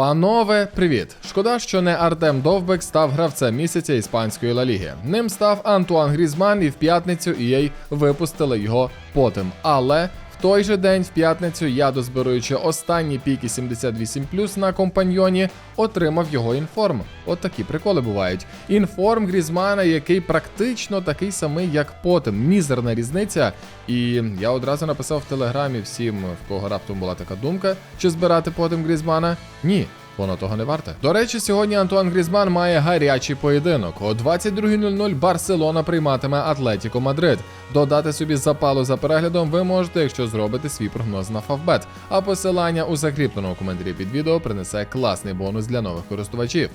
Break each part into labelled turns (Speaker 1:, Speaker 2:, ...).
Speaker 1: Панове, привіт! Шкода, що не Артем Довбек став гравцем місяця іспанської Ла Ліги. Ним став Антуан Грізман, і в п'ятницю EA випустили його потім. Але той же день, в п'ятницю, я, дозбираючи останні піки 78 на компаньйоні, отримав його інформ. От такі приколи бувають. Інформ Грізмана, який практично такий самий, як потім. Мізерна різниця. І я одразу написав в телеграмі всім, в кого раптом була така думка, чи збирати потім Грізмана. Ні. Воно того не варте. До речі, сьогодні Антуан Грізман має гарячий поєдинок. О 22.00 Барселона прийматиме Атлетіко Мадрид. Додати собі запалу за переглядом ви можете, якщо зробите свій прогноз на Фавбет. А посилання у закріпленому коментарі під відео принесе класний бонус для нових користувачів.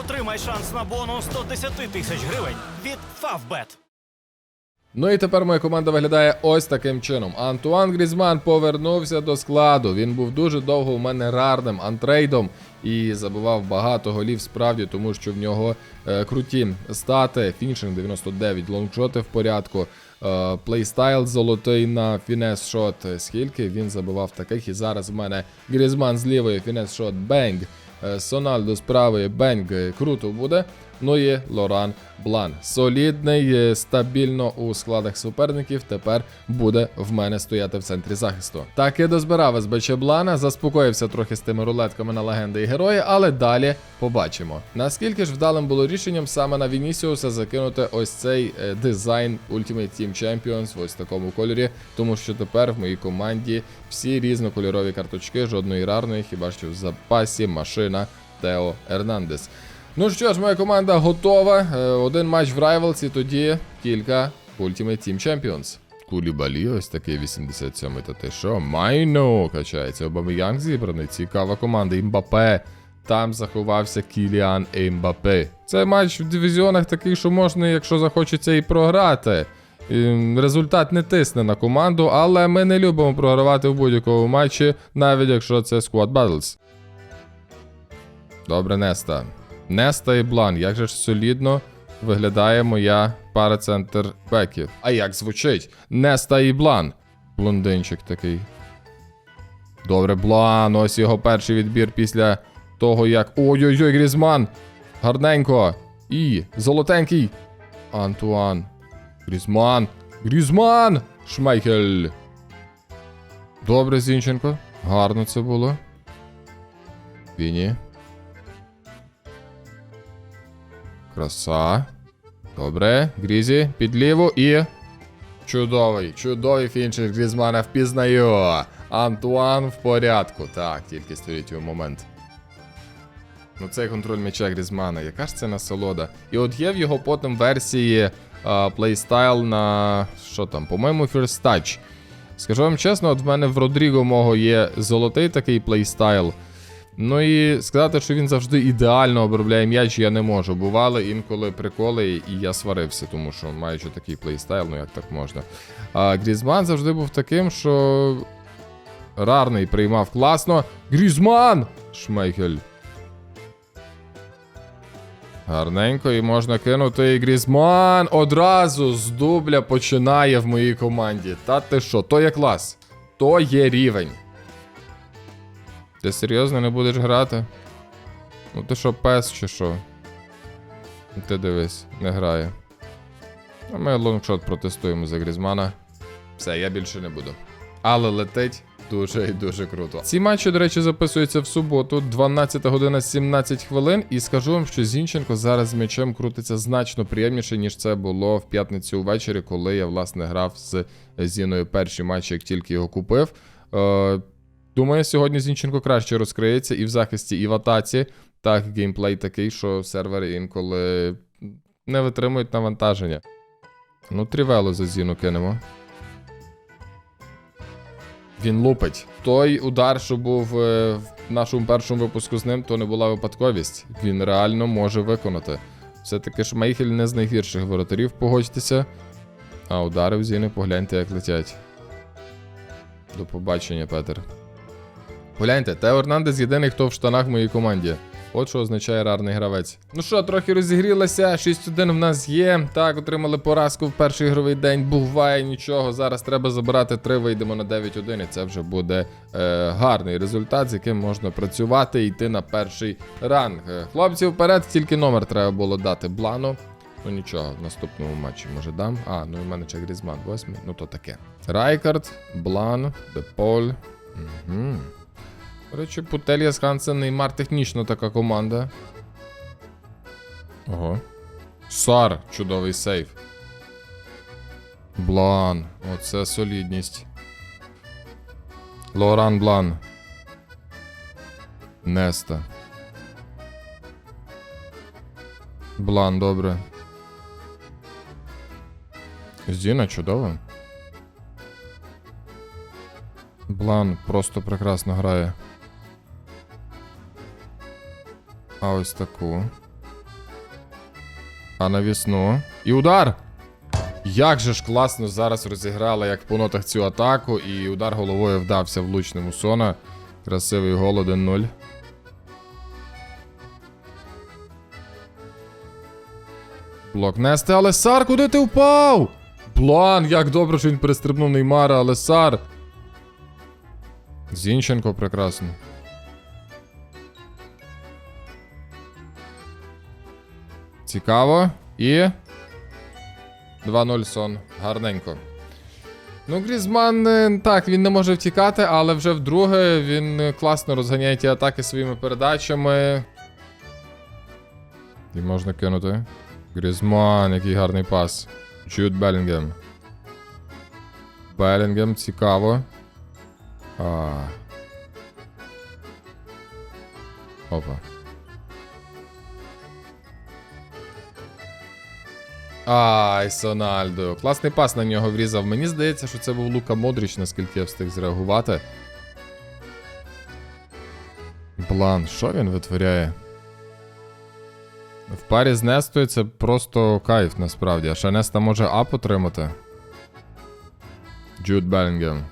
Speaker 2: Отримай шанс на бонус 110 тисяч гривень від Favbet.
Speaker 1: Ну і тепер моя команда виглядає ось таким чином. Антуан Грізман повернувся до складу. Він був дуже довго у мене рарним антрейдом і забивав багато голів справді, тому що в нього е, круті стати. Фіншинг 99, лонгшоти в порядку. е, Плейстайл золотий на фінес шот. Скільки він забивав таких. І зараз в мене Грізман з лівої фінес шот бенг. Е, Сональдо з правої бенг круто буде. Ну і Лоран Блан. Солідний, е, стабільно у складах суперників. Тепер буде в мене стояти в центрі захисту. Так і дозбирав СБЧ Блана, заспокоївся трохи з тими рулетками на легенди і герої, але далі побачимо. Наскільки ж вдалим було рішенням саме на Вінісіуса закинути ось цей е, дизайн Ultimate Team Champions в ось такому кольорі, тому що тепер в моїй команді всі різнокольорові карточки, жодної рарної, хіба що в запасі машина Тео Ернандес. Ну що ж, моя команда готова. Е, Один матч в Rivals і тоді кілька Ultimate Team Champions. Кулібалі, ось такий 87-й, та ти що? Майно качається. Обаміянг зібраний. Цікава команда. Імбапе. Там заховався Кіліан Ембапе. Це матч в дивізіонах такий, що можна, якщо захочеться, і програти. Результат не тисне на команду, але ми не любимо програвати в будь-якому матчі, навіть якщо це Squad Battles. Добре, Неста. Неста і Блан, як же ж солідно виглядає моя пара центр беків. А як звучить? Неста і Блан. Блондинчик такий. Добре, Блан. Ось його перший відбір після того, як. Ой-ой-ой, Грізман! Гарненько. І золотенький. Антуан. Грізман. Грізман! Шмейхель. Добре, Зінченко. Гарно це було. Віні. Краса. Добре. Грізі, під ліву і. Чудовий, чудовий фінчер Грізмана впізнаю. Антуан в порядку. Так, тільки створіть його момент. Ну, цей контроль м'яча Грізмана, яка ж це насолода. І от є в його потім версії а, плейстайл на. що там, по-моєму, First Touch. Скажу вам чесно, от в мене в Родріго мого є золотий такий плейстайл. Ну і сказати, що він завжди ідеально обробляє м'яч, я не можу. Бували інколи приколи, і я сварився, тому що маючи такий плейстайл, ну як так можна. А Грізман завжди був таким, що рарний приймав класно. Грізман! Шмейхель. Гарненько, і можна кинути. І Грізман одразу з дубля починає в моїй команді. Та ти що, то є клас. То є рівень. Ти серйозно не будеш грати? Ну ти що, пес чи що? Ну, Ти дивись, не грає. А ми лонгшот протестуємо за Грізмана. Все, я більше не буду. Але летить дуже і дуже круто. Ці матчі, до речі, записуються в суботу, 12 година 17 хвилин. І скажу вам, що Зінченко зараз з м'ячем крутиться значно приємніше, ніж це було в п'ятницю ввечері, коли я, власне, грав з Зіною перші матчі, як тільки його купив. Думаю, сьогодні Зінченко краще розкриється і в захисті, і в атаці. Так, геймплей такий, що сервери інколи не витримують навантаження. Ну, трівело за Зіну кинемо. Він лупить. Той удар, що був е, в нашому першому випуску з ним, то не була випадковість. Він реально може виконати. Все-таки ж Мейхель не з найгірших воротарів, погодьтеся. А удари в Зіни погляньте, як летять. До побачення, Петер. Гляньте, Тео Ернандес єдиний, хто в штанах в моїй команді. От що означає рарний гравець. Ну що, трохи розігрілося, 6-1 в нас є. Так, отримали поразку в перший ігровий день. Буває нічого. Зараз треба забирати 3, вийдемо на 9-1, і це вже буде е, гарний результат, з яким можна працювати і йти на перший ранг. Хлопці, вперед, тільки номер треба було дати блану. Ну нічого, в наступному матчі може дам. А, ну і в мене ще Грізман, восьмий, ну то таке. Райкард, Блан, Деполь. Угу. Речі, Путельяс Хансен, Неймар технічно така команда. Ого. Сар, чудовий сейф. Блан, оце солідність. Лоран Блан. Неста. Блан, добре. Зіна чудово. Блан просто прекрасно грає. А ось таку. А навісну. І удар! Як же ж класно зараз розіграла, як по нотах цю атаку, і удар головою вдався влучним Сона. Красивий гол 1-0. Блок нести, але Сар, куди ти впав? Блан, як добре, що він перестрибнув Неймара, але Сар. Зінченко прекрасно. Цікаво. І. 2-0 сон. Гарненько. Ну, Грізман, е, так, він не може втікати, але вже вдруге він класно розганяє ті атаки своїми передачами. І можна кинути. Грізман, який гарний пас. Джуд Белінгем. Белінгем, цікаво. А. Опа. Ай, Сональдо. Класний пас на нього врізав. Мені здається, що це був Лука Модріч, наскільки я встиг зреагувати. Блан, що він витворяє? В парі з Нестою це просто кайф насправді. А ще Неста може ап отримати. Джуд Белінгем.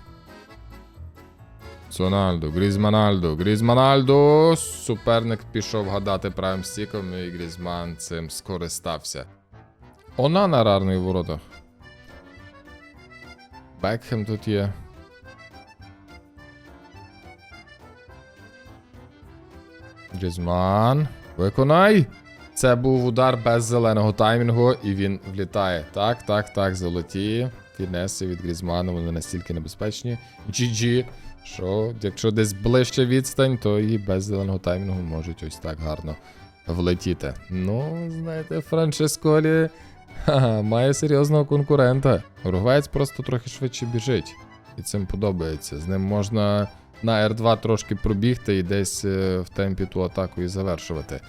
Speaker 1: Сональдо, Грізманальдо, Грізманальдо. Суперник пішов гадати правим стіком, і Грізман цим скористався. Она на рарних воротах. Бекхем тут є. Грізман. Виконай! Це був удар без зеленого таймінгу, і він влітає. Так, так, так, золоті. Фінеси від Грізману, вони настільки небезпечні. GG. Що, якщо десь ближче відстань, то і без зеленого таймінгу можуть ось так гарно влетіти. Ну, знаєте, Франческолі ха, має серйозного конкурента. Уругваєць просто трохи швидше біжить. І цим подобається. З ним можна на R2 трошки пробігти і десь е, в темпі ту атаку і завершувати.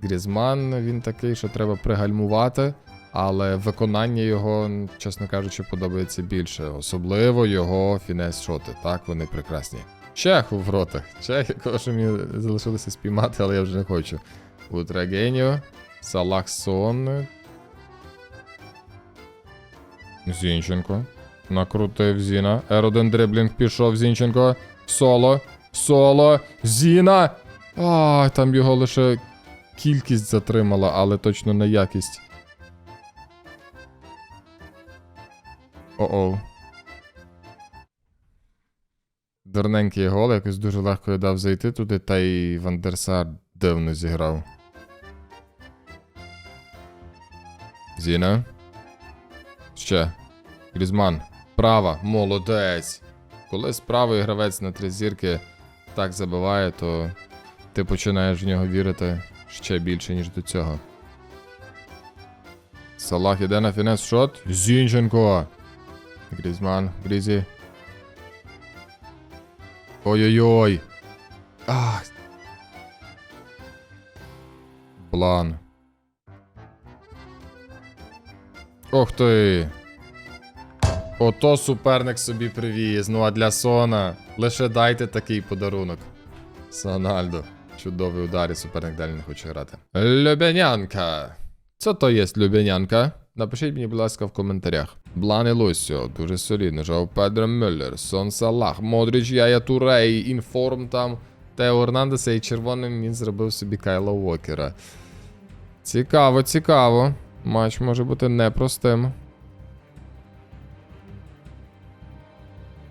Speaker 1: Грізман, він такий, що треба пригальмувати, але виконання його, чесно кажучи, подобається більше. Особливо його фінес-шоти. Так, вони прекрасні. Чех у воротах. Чех, якого ж мені залишилося спіймати, але я вже не хочу. Утрагеньо, Салахсон. Зінченко. Накрутив Зіна. R1 дриблінг пішов Зінченко. Соло. Соло. Зіна. А, там його лише кількість затримала, але точно не якість. О-оу. Дурненький гол, якось дуже легко дав зайти туди, та й Вандерсар дивно зіграв. Зіна. Ще. Грізман. Права. Молодець. Коли з правої гравець на три зірки так забиває, то ти починаєш в нього вірити ще більше, ніж до цього. Салах іде на фінес шот. Зінченко. Грізман. Грізі. Ой-ой-ой. Ах. Блан. Ох ти. Ото суперник собі привіз. Ну а для Сона лише дайте такий подарунок. Сональдо. Чудовий удар і суперник далі не хоче грати. Любенянка. Що то є Любенянка? Напишіть мені, будь ласка, в коментарях. Блан і Лусіо, дуже солідно. Жав Педро Мюллер, Сон Салах, Модріч, Яя Турей, Інформ там. Тео Ернандеса і червоним він зробив собі Кайла Уокера. Цікаво, цікаво. Матч може бути непростим.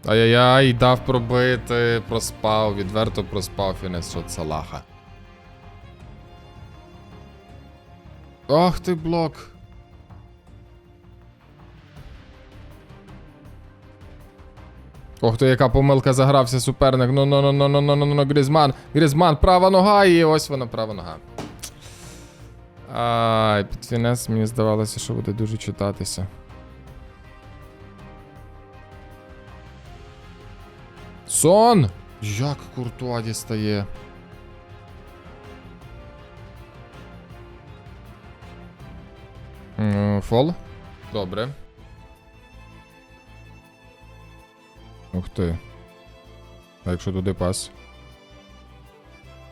Speaker 1: Ай-яй-яй, дав пробити, проспав, відверто проспав фінес Салаха. Ах ти блок. Ох ти, яка помилка загрався суперник. Ну ну ну ну ну ну ну ну Грізман. Грізман, права нога, і ось вона права нога. Ай, під фінес мені здавалося, що буде дуже читатися. Сон! Як Куртуа дістає. Фол? Добре. Ух ти. А якщо туди пас?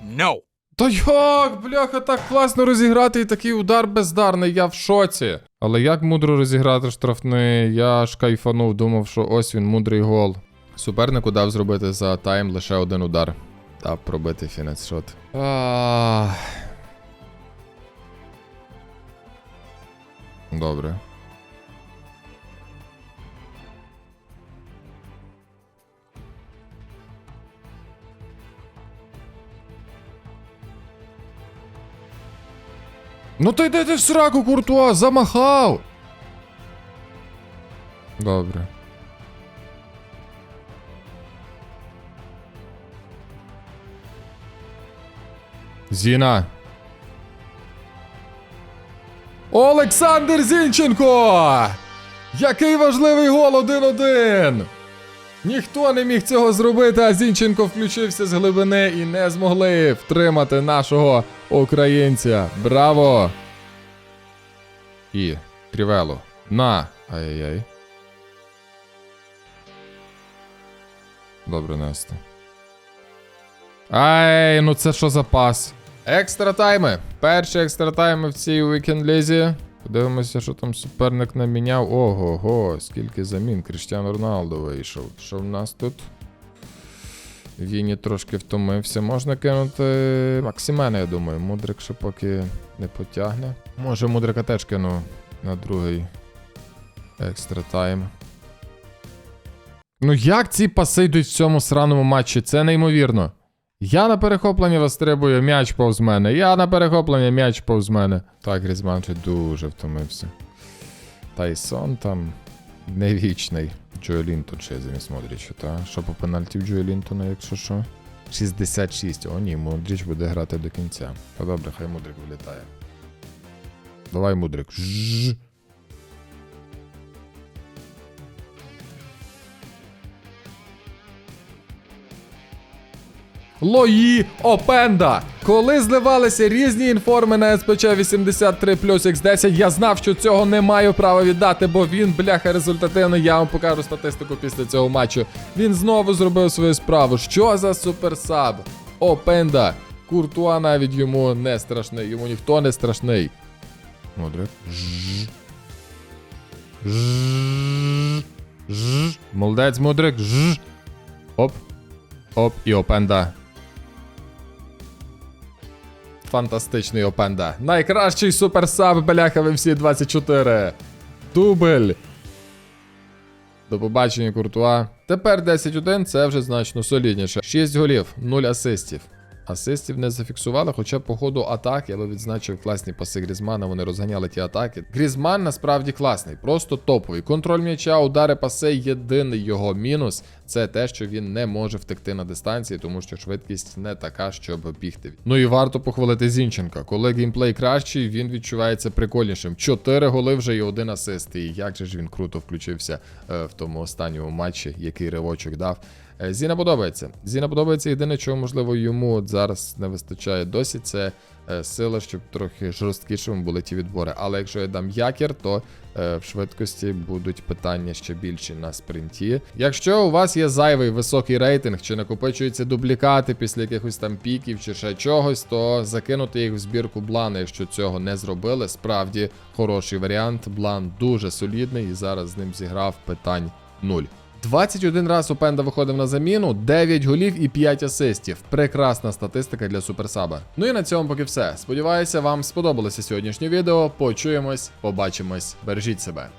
Speaker 2: No!
Speaker 1: Та як, бляха, так класно розіграти і такий удар бездарний, я в шоці. Але як мудро розіграти штрафний, я ж кайфанув, думав, що ось він, мудрий гол. Супернику дав зробити за тайм лише один удар. Та пробити фінець шот. Добре. Ну ти йди ти в сраку, Куртуа, замахав. Добре. Зіна. Олександр Зінченко! Який важливий гол 1-1! Ніхто не міг цього зробити, а Зінченко включився з глибини і не змогли втримати нашого українця. Браво! І Крівело. На. Ай-яй-яй. Добре, Неста. Ай, ну це що за пас? Екстра тайми. Перші екстра тайми в цій вікенд лізі. Подивимося, що там суперник наміняв. Ого, го, скільки замін. Кріштіану Роналдо вийшов. Що в нас тут? Віні трошки втомився. Можна кинути Максимена, я думаю. Мудрик ще поки не потягне. Може, Мудрика теж кину на другий екстра тайм. Ну як ці паси йдуть в цьому сраному матчі? Це неймовірно. Я на перехопленні вистрибую, м'яч повз мене. Я на перехопленні, м'яч повз мене. Так, Грізман ще дуже втомився. Тайсон там не вічний. Джоелінтон ще замість Модріча, та? Що по пенальті в Джоелінтона, якщо що? 66. О, ні, Модріч буде грати до кінця. Та добре, хай Мудрик вилітає. Давай, Мудрик. Жжж. Лої Опенда. Коли зливалися різні інформи на СПЧ 83 плюс X10, я знав, що цього не маю права віддати, бо він, бляха, результативний. Я вам покажу статистику після цього матчу. Він знову зробив свою справу. Що за суперсаб? Опенда. Куртуа навіть йому не страшний, йому ніхто не страшний. Молодець, мудрик. Оп. Оп, і опенда. Фантастичний опенда. Найкращий суперсаб, бляха, ви всі 24. Дубль. До побачення, Куртуа. Тепер 10-1, це вже значно солідніше. 6 голів, 0 асистів. Асистів не зафіксували, хоча по ходу атак я би відзначив класні паси Грізмана, вони розганяли ті атаки. Грізман насправді класний, просто топовий. Контроль м'яча, удари пасе, єдиний його мінус це те, що він не може втекти на дистанції, тому що швидкість не така, щоб бігти. Ну і варто похвалити Зінченка. Коли геймплей кращий, він відчувається прикольнішим. Чотири голи вже і один асист. І як же ж він круто включився е, в тому останньому матчі, який ривочок дав. Е, Зіна подобається. Зіна подобається. Єдине, чого можливо йому зараз не вистачає досі, це е, сила, щоб трохи жорсткішими були ті відбори. Але якщо я дам якір, то е, в швидкості будуть питання ще більші на спринті. Якщо у вас є зайвий високий рейтинг, чи накопичуються дублікати після якихось там піків чи ще чогось, то закинути їх в збірку Блана, якщо цього не зробили, справді хороший варіант. Блан дуже солідний і зараз з ним зіграв питань нуль. 21 раз Опенда виходив на заміну, 9 голів і 5 асистів. Прекрасна статистика для суперсаба. Ну і на цьому поки все. Сподіваюся, вам сподобалося сьогоднішнє відео. Почуємось, побачимось, бережіть себе.